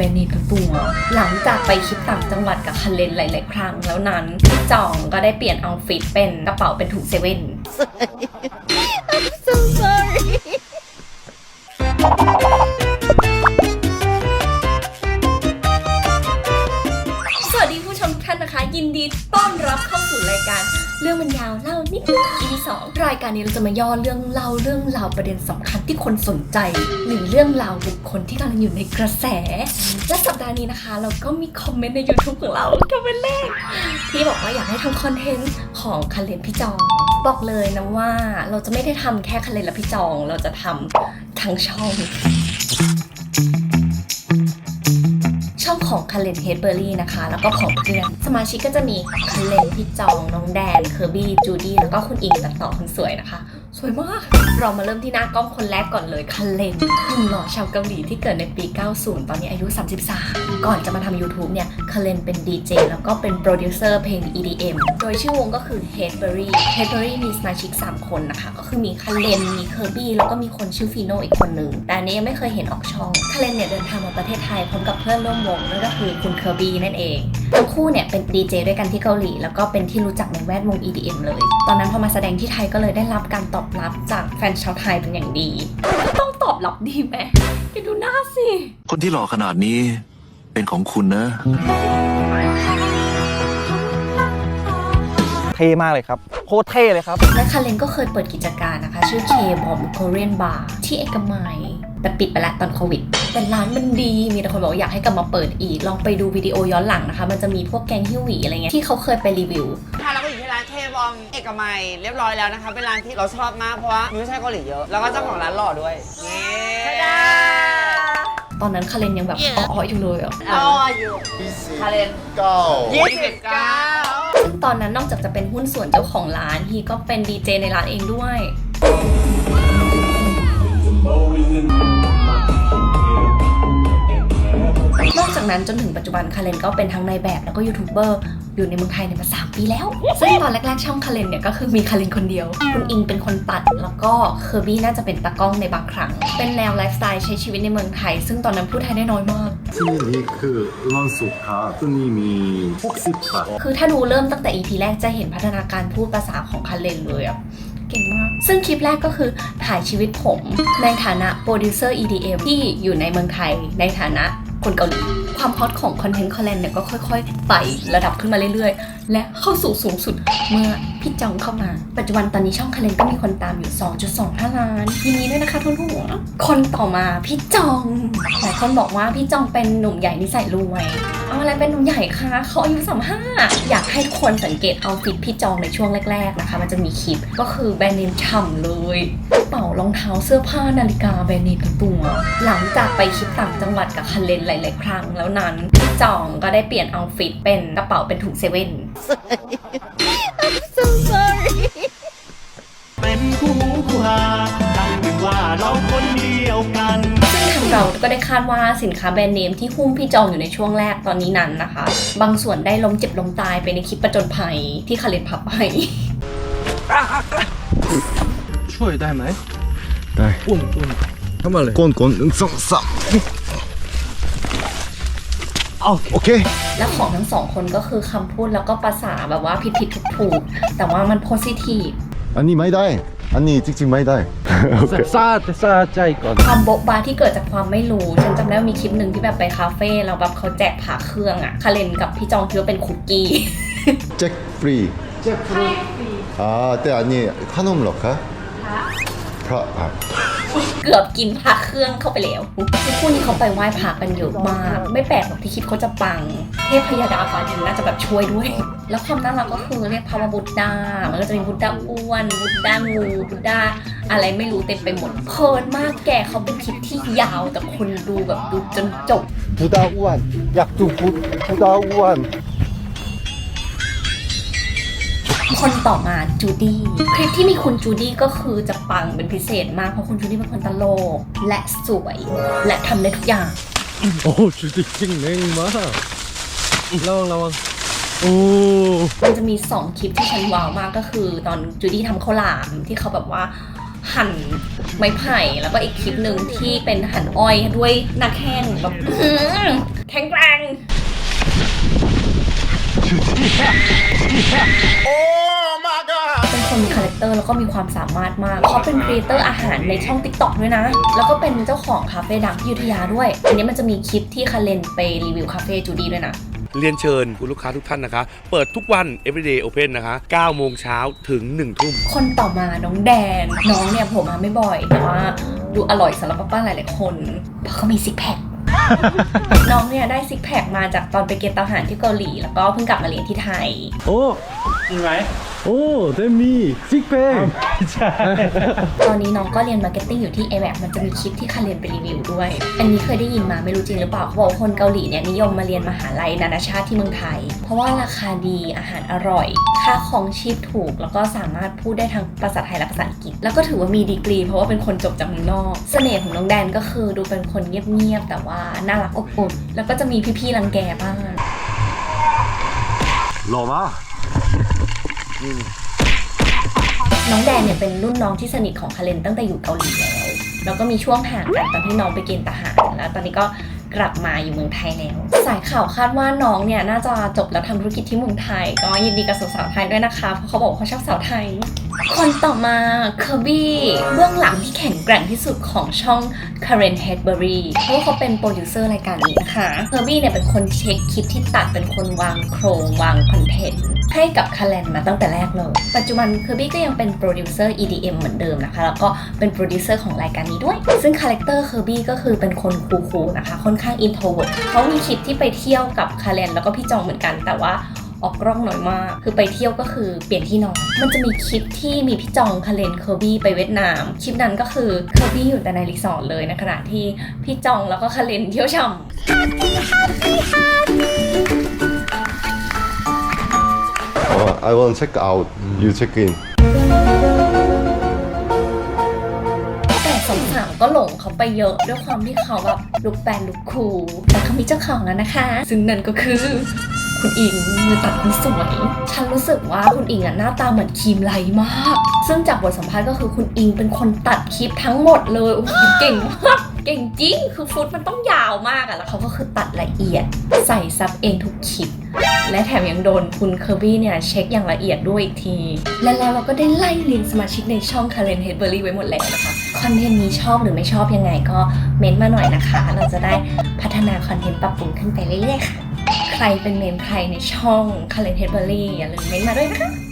บรนด์เนมทั้งตัว หลังจากไปคลิปต่างจังหวัดกับคันเลนหลาย ๆ ครั้งแล้วนั้นพี่จองก็ได้เปลี่ยนเอาฟิตเป็นกระเป๋าเป็นถุงเซเว่น so sorry ยินดีต้อนรับเข้าสู่รายการ เรื่องมันยาวเล่านิด EP สองรายการนี้เราจะมาย่อเรื่องเล่าเรื่องราวประเด็นสำคัญที่คนสนใจ หรือเรื่องราวบุคคลที่กำลังอยู่ในกระแส และสัปดาห์นี้นะคะ เราก็มีคอมเมนต์ใน YouTube ของเราคอมเมนต์แรกที่บอกว่าอยากให้ทำคอนเทนต์ของคันเลนพี่จองบอกเลยนะว่าเราจะไม่ได้ทำแค่คันเลนและพี่จอง เราจะทำทั้งช่อง ของคาเลนเฮดเบอร์รี่นะคะ แล้วก็ของเพื่อนสมาชิกก็จะมีคาเลนพี่จองน้องแดนเคอร์บี้จูดี้แล้วก็คุณอิงตัดต่อคนสวยนะคะ สวยมาก เรามาเริ่มที่หน้ากล้องคนแรกก่อนเลยคันเลนหนุ่มหล่อชาวเกาหลีที่เกิดในปี 90 ตอนนี้อายุ 33 ก่อนจะมาทำ YouTube เนี่ยคันเลนเป็นดีเจแล้วก็เป็นโปรดิวเซอร์เพลง EDM โดยชื่อวงก็คือ Headberry Headberry มีสมาชิก 3 คนนะคะ ก็คือมีคันเลนมีเคอร์บี้แล้วก็มีคนชื่อฟีโนอีกคนหนึ่งแต่อันนี้ยังไม่เคยเห็นออกช่องคันเลนเนี่ยเดินทางมาประเทศไทยพร้อมกับเพื่อนร่วมวงนั่นก็คือคุณเคอร์บี้นั่นเอง ทั้งคู่เนี่ยเป็นดีเจด้วยกันที่เกาหลี แล้วก็เป็นที่รู้จักในแวดวง EDM เลย ตอนนั้นพอมาแสดงที่ไทยก็เลยได้รับการตอบรับจากแฟนชาวไทยเป็นอย่างดีก็ต้องตอบรับดีไหมแกดูหน้าสิ คนที่หล่อขนาดนี้เป็นของคุณนะ เท่มากเลยครับ โคตรเท่เลยครับ และคาเลนก็เคยเปิดกิจการนะคะ ชื่อ K Bomb Korean Bar ที่เอกมัยแต่ปิดไปแล้วตอนโควิด แต่ร้านมันดี มีแต่คนบอกว่าอยากให้กลับมาเปิดอีก ลองไปดูวิดีโอย้อนหลังนะคะ มันจะมีพวกแกงฮิวหวีอะไรเงี้ยที่เขาเคยไปรีวิว ค่ะเราก็อยู่ที่ร้านเคบอมเอกมัยเรียบร้อยแล้วนะคะ เป็นร้านที่เราชอบมากเพราะว่ามีผู้ชายเกาหลีเยอะ แล้วก็เจ้าของร้านหล่อด้วยเย้ตอนนั้นคาเลนยังแบบอ๋อๆอยู่เลยอะอ๋ออยู่คาเลน고ยี่สิบเก้าซึ่งตอนนั้นนอกจากจะเป็นหุ้นส่วนเจ้าของร้านฮีก็เป็นดีเจในร้านเองด้วย นั้นจนถึงปัจจุบันคาเลนก็เป็นทั้งในแบบแล้วก็ยูทูบเบอร์อยู่ในเมืองไทยเนมาสามปีแล้ว ซึ่งตอนแรกๆช่องคาเลนเนี่ยก็คือมีคาเลนคนเดียว คุณอิงเป็นคนตัด แล้วก็เคอร์บี้น่าจะเป็นตากล้องในบางครั้ง เป็นแนวไลฟ์สไตล์ใช้ชีวิตในเมืองไทย ซึ่งตอนนั้นพูดไทยได้น้อยมาก ที่นี่คือลอนสุขาที่นี่มี60บาทคือถ้าดูเริ่มตั้งแต่อีพีแรกจะเห็นพัฒนาการพูดภาษาของคาเลนเลยอะเก่งมาก ซึ่งคลิปแรกก็คือถ่ายชีวิตผม ในฐานะโปรดิวเซอร์ EDM ที่อยู่ในเมืองไทย ในฐานะคนเกาหลี ความฮอตของคอนเทนต์คอลเลนเนี่ยก็ค่อย ๆไต่ระดับขึ้นมาเรื่อย และเข้าสู่สูงสุด เมื่อพี่จองเข้ามา ปัจจุบันตอนนี้ช่องคาเลนก็มีคนตามอยู่ 2.25 ล้านยินดีด้วยนะคะทุนหัวคนต่อมาพี่จองหลายคนบอกว่าพี่จองเป็นหนุ่มใหญ่นิสัยรวยเอาอะไรเป็นหนุ่มใหญ่คะเขาอายุสามห้าอยากให้ทุกคนสังเกตเอาฟิตพี่จองในช่วงแรก ๆนะคะ มันจะมีคลิปก็คือแบรนด์เนมฉ่ำเลยกระเป๋ารองเท้าเสื้อผ้านาฬิกาแบรนด์เนมทั้งตัว หลังจากไปคลิปต่างจังหวัดกับคันเลนหลาย ๆ ครั้งแล้วนั้นพี่จองก็ได้เปลี่ยนเอาฟิตเป็นกระเป๋าเป็นถุงเซเว่น I'm so sorry เป็นคู่หูคู่หาตั้งเป็นว่าเราคนเดียวกันงเราก็ได้คาดว่าสินค้าแบรนด์เนมที่หุ้มพี่จองอยู่ในช่วงแรกตอนนี้นั้นนะคะ บางส่วนได้ล้มเจ็บล้มตายไปในคลิปประจนภัยที่คาเลนพับไปช่วยได้ไหมได้กวนกวนเข้ามาเลยก้นก้นหนึ่งสองสาม โอเค แล้วของทั้งสองคนก็คือคำพูดแล้วก็ภาษาแบบว่าผิดผิดถูกถูกแต่ว่ามันโพสิทีฟอันนี้ไม่ได้ อันนี้จริงๆไม่ได้ซอเค ซาซาใจก่อน ความบกบาที่เกิดจากความไม่รู้ ฉันจำได้ว่ามีคลิปหนึ่งที่แบบไปคาเฟ่แล้วแบบเขาแจกผาเครื่องอะคาเลนกับพี่จองคิดว่าเป็นคุกกี้ แจ็คฟรี แจ็คฟรี อ่าแต่อันนี้ขนมเหรอคะพระพระ เกือบกินพักเครื่องเข้าไปแล้วทุกคนที่เขาไปไหว้พระกันเยอะมาก ไม่แปลกหรอกที่คิดเขาจะปัง เทพพยดาฟ้าดินน่าจะแบบช่วยด้วย แล้วความน่ารักก็คือเรียกพระบุตดามันก็จะมีบุตดาอ้วนบุตดางูบุตดาอะไรไม่รู้เต็มไปหมดเพลินมากแกเขาเป็นคลิปที่ยาวแต่คนดูแบบดูจนจบบุตดาอ้วนอยากจูบบุตรดาอ้วน คนต่อมาจูดี้คลิปที่มีคุณจูดี้ก็คือจะปังเป็นพิเศษมากเพราะคุณจูดี้เป็นคนตลกและสวย และทำได้ทุกอย่าง โอ้จุดจริงเน่งมากระวังระวังโอ้มันจะมี 2 คลิปที่ฉันว้าวมากก็คือ ตอนจูดี้ทำข้าวหลามที่เขาแบบว่าหั่นไม้ไผ่แล้วก็อีกคลิปหนึ่งที่เป็นหั่นอ้อยด้วยหน้าแข้งแบบอื้อหือแข็งแกร่งเป็นคน มีคาแรคเตอร์แล้วก็มีความสามารถมาก เขาเป็นครีเอเตอร์อาหารในช่อง t ิ k t o k ด้วยนะ แล้วก็เป็นเจ้าของคาเฟ่ดังที่อยุธยาด้วย อันนี้มันจะมีคลิปที่คาเลนไปรีวิวคาเฟ่จูดี้ด้วยนะ เรียนเชิญคุณลูกค้าทุกท่านนะคะ เปิดทุกวัน everyday open นะคะ9โมงเช้าถึง 1 ทุ่ม คนต่อมาน้องแดน น้องเนี่ยผมมาไม่บ่อย แต่ว่าดูอร่อยสำหรับป้าๆหลายๆคนเพราะเขามีซิกแพค น้องเนี่ยได้ซิกแพคมาจากตอนไปเกณฑ์ทหารที่เกาหลี แล้วก็เพิ่งกลับมาเรียนที่ไทย 오! จริงไหม โอ้เต็มมีซิกเพย์ใช่ตอนนี้น้องก็เรียนมาร์เก็ตติ้งอยู่ที่ a m a p มันจะมีคลิปที่คาเรียนไปรีวิวด้วย อันนี้เคยได้ยินมาไม่รู้จริงหรือเปล่าเขาบอกคนเกาหลีเนี่ยนิยมมาเรียนมหาลัยนานาชาติที่เมืองไทย เพราะว่าราคาดีอาหารอร่อย ค่าของชีพถูก แล้วก็สามารถพูดได้ทั้งภาษาไทยและภาษาอังกฤษ แล้วก็ถือว่ามีดีกรี เพราะว่าเป็นคนจบจากเมืองนอก เสน่ห์ของน้องแดนก็คือดูเป็นคนเงียบๆแต่ว่าน่ารักอบอุ่น แล้วก็จะมีพี่ๆรังแกบ้างหล่อมาก น้องแดนเนี่ยเป็นรุ่นน้องที่สนิทของคาเรนตั้งแต่อยู่เกาหลีแล้ว แล้วก็มีช่วงห่างกันตอนที่น้องไปเกณฑ์ทหารแล้ว ตอนนี้ก็กลับมาอยู่เมืองไทยแล้ว สายข่าวคาดว่าน้องเนี่ยน่าจะจบแล้วทำธุรกิจที่เมืองไทย ก็ยินดีกับสาวไทยด้วยนะคะ เพราะเขาบอกว่าเขาชอบสาวไทย คนต่อมาเคอร์บี้เบื้องหลังที่แข็งแกร่งที่สุดของช่อง Karen Hedbury เพราะเขาเป็นโปรดิวเซอร์รายการนี้นะคะเคอร์บี้เนี่ยเป็นคนเช็คคลิปที่ตัดเป็นคนวางโครงวางคอนเทนต์ ให้กับคาแรนมาตั้งแต่แรกเลย ปัจจุบันเคอร์บี้ก็ยังเป็นโปรดิวเซอร์ EDM เหมือนเดิมนะคะ แล้วก็เป็นโปรดิวเซอร์ของรายการนี้ด้วย ซึ่งคาแรคเตอร์เคอร์บี้ก็คือเป็นคนคูลๆนะคะ ค่อนข้างอินโทรเวิร์ดเขามีคลิปที่ไปเที่ยวกับคาแรนแล้วก็พี่จองเหมือนกัน แต่ว่าออกกล้องน้อยมาก คือไปเที่ยวก็คือเปลี่ยนที่นอน มันจะมีคลิปที่มีพี่จองคาเลนเคอร์บี้ไปเวียดนาม คลิปนั้นก็คือเคอร์บี้อยู่แต่ในรีสอร์ทเลยในขณะที่พี่จองแล้วก็คาเลนเที่ยวช่ำ I want check out. You check in. แต่สาวๆก็หลงเขาไปเยอะด้วยความที่เขาแบบลุกแบนลุกคูลแต่เขามีเจ้าของแล้วนะคะ ซึ่งนั่นก็คือ คุณอิงมือตัดคนสวย ฉันรู้สึกว่าคุณอิงอะหน้าตาเหมือนครีมไลท์มาก ซึ่งจากบทสัมภาษณ์ก็คือคุณอิงเป็นคนตัดคลิปทั้งหมดเลยโอ้โหเก่งมาก เก่งจริง คือฟุตมันต้องยาวมากอะแล้วเขาก็คือตัดละเอียด ใส่ซับเองทุกคลิป และแถมยังโดนคุณเคอร์บี้เนี่ยเช็คอย่างละเอียดด้วยอีกที และแล้วเราก็ได้ไล่เรียงสมาชิกในช่องคาร์เลนเฮดเบอร์รี่ไว้หมดแล้วนะคะ คอนเทนต์นี้ชอบหรือไม่ชอบยังไงก็เม้นต์มาหน่อยนะคะ เราจะได้พัฒนาคอนเทนต์ปรับปรุงขึ้นไปเรื่อยๆค่ะ ใครเป็นเมนใครในช่องคาร์เรนเฮดเบอร์รี่อย่าลืมเม้นต์มาด้วยนะคะ